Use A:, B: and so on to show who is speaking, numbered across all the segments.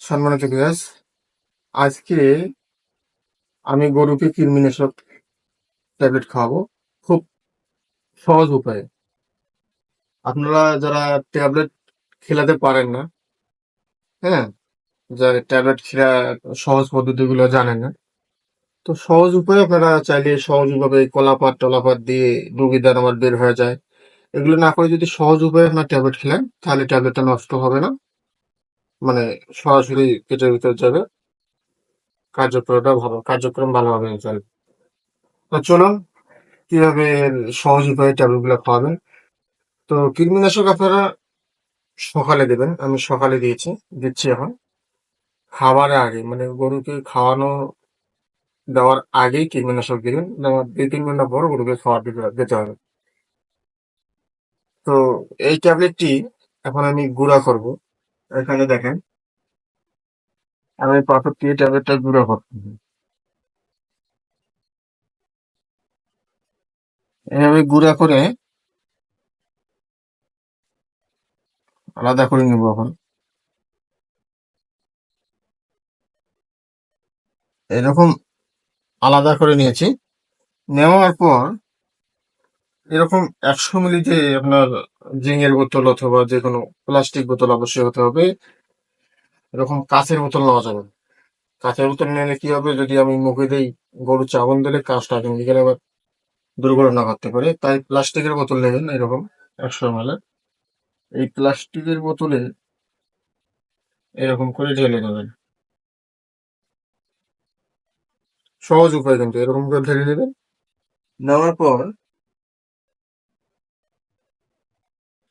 A: সম্মানিত বিয়াস আজকে আমি গরুকে কৃমিনাশক ট্যাবলেট খাওয়াবো খুব সহজ উপায়ে। আপনারা যারা ট্যাবলেট খেলাতে পারেন না হ্যাঁ যারা ট্যাবলেট খেলা সহজ পদ্ধতিগুলো জানেন না, তো সহজ উপায়ে আপনারা চাইলে সহজ উপায়ে কলাপাত টলাপাত দিয়ে রুগী দ্বারা আমার বের হয়ে যায়। এগুলো না করে যদি সহজ উপায়ে আপনার ট্যাবলেট খেলেন, তাহলে ট্যাবলেটটা নষ্ট হবে না। মানে সরাসরি পেটের ভিতর যাবে। কার্যক্রমটা ভালো, কার্যক্রম ভালোভাবে চলবে তো চলুন, কীভাবে সহজ উপায়ে ট্যাবলেটগুলো খাওয়াবেন? তো কৃমিনাশক আপনারা সকালে দেবেন, আমি সকালে দিয়েছি, দিচ্ছি এখন। খাবারের আগে মানে গরুকে খাওয়ানো, দেওয়ার আগেই কৃমিনাশক দিবেন দুই তিন ঘণ্টা পর গরুকে খাওয়ার দিতে- দিতে হবে। তো এই ট্যাবলেটটি এখন আমি গুঁড়া করব। এখানে দেখেন, আমি পাথর দিয়ে ট্যাবলেটটা গুঁড়া করতে এভাবে গুঁড়া করে আলাদা করে নেব এখন। এরকম আলাদা করে নিয়েছি। নেওয়ার পর এরকম একশো মিলি যে আপনার জিঙের বোতল অথবা যে কোনো প্লাস্টিক বোতল অবশ্যই হতে হবে। এরকম কাঁচের বোতল নেওয়া যাবে। কাঁচের বোতল নিলে কি হবে? যদি আমি মুখে দিই গরু চাবন দিলে কাজটা ভেঙে গেলে আবার দুর্ঘটনা ঘটতে পারে। তাই প্লাস্টিকের বোতল নেবেন এরকম একশো এম এই প্লাস্টিকের বোতলে এরকম করে ঢেলে নেবেন। সহজ উপায় কিন্তু এরকম করে ঢেলে নেবেন। নেওয়ার পর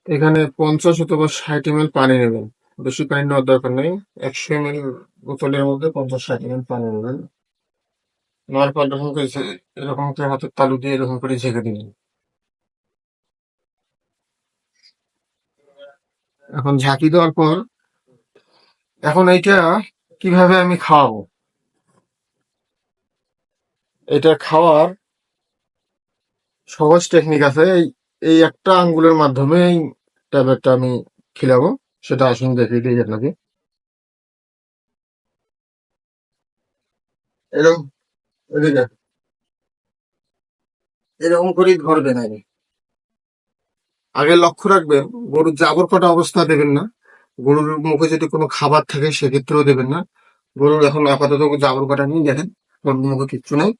A: এখানে পঞ্চাশ অথবা ষাট এম পানি নেবেন। বেশি পানি নেওয়ার দরকার নেই। একশো এম বোতলের মধ্যে পঞ্চাশ ষাট এম পানি নেবেন। নেওয়ার পর এরকম করে এরকম করে হাতের তালু দিয়ে এরকম করে ঝেঁকে দিবেন। এখন ঝাঁকি দেওয়ার পর এখন এইটা কীভাবে আমি খাওয়াবো? এটা খাওয়ার সহজ টেকনিক আছে। এই এই একটা আঙ্গুলের মাধ্যমে এই ট্যাবলেটটা আমি খিলাবো, সেটা আসুন দেখিয়ে দিই আপনাকে। এরকম এরকম করেই ধরবেন আগে আগে লক্ষ্য রাখবেন, গরুর জাবর কটা অবস্থা দেবেন না। গরুর মুখে যদি কোনো খাবার থাকে, সেক্ষেত্রেও দেবেন না। গরুর এখন আপাতত জাবর কটা নিয়ে দেখেন। গরুর মুখে কিচ্ছু নেই।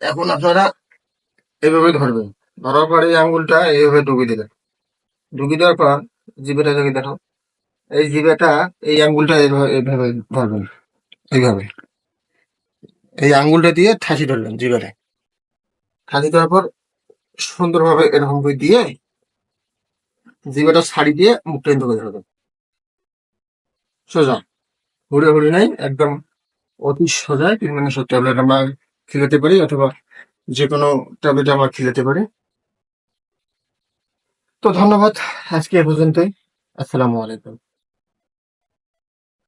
A: এখন আপনারা এভাবে ধরবেন। ধরার পরে এই আঙ্গুলটা এইভাবে ঢুকিয়ে দেবেন ঢুকিয়ে দেওয়ার পর জিভেটা দেখে দেখো, এই জিভেটা এই আঙ্গুলটা এইভাবে এইভাবে ধরবেন এইভাবে। এই আঙ্গুলটা দিয়ে ঠাসি ধরবেন জিভেটা ঠাসি দেওয়ার পর সুন্দরভাবে এরকম করে দিয়ে জিভেটা ছাড়ি দিয়ে মুখটা ঢুকে ধরবেন সোজা ঘুরে ঘুরে নাই, একদম অতি সোজা, তিন মানে সব ট্যাবলেট আমরা খেলাতে পারি, অথবা যে কোনো ট্যাবলেট আমরা খেলাতে পারি। তো ধন্যবাদ আজকে এ পর্যন্তই আসসালামু আলাইকুম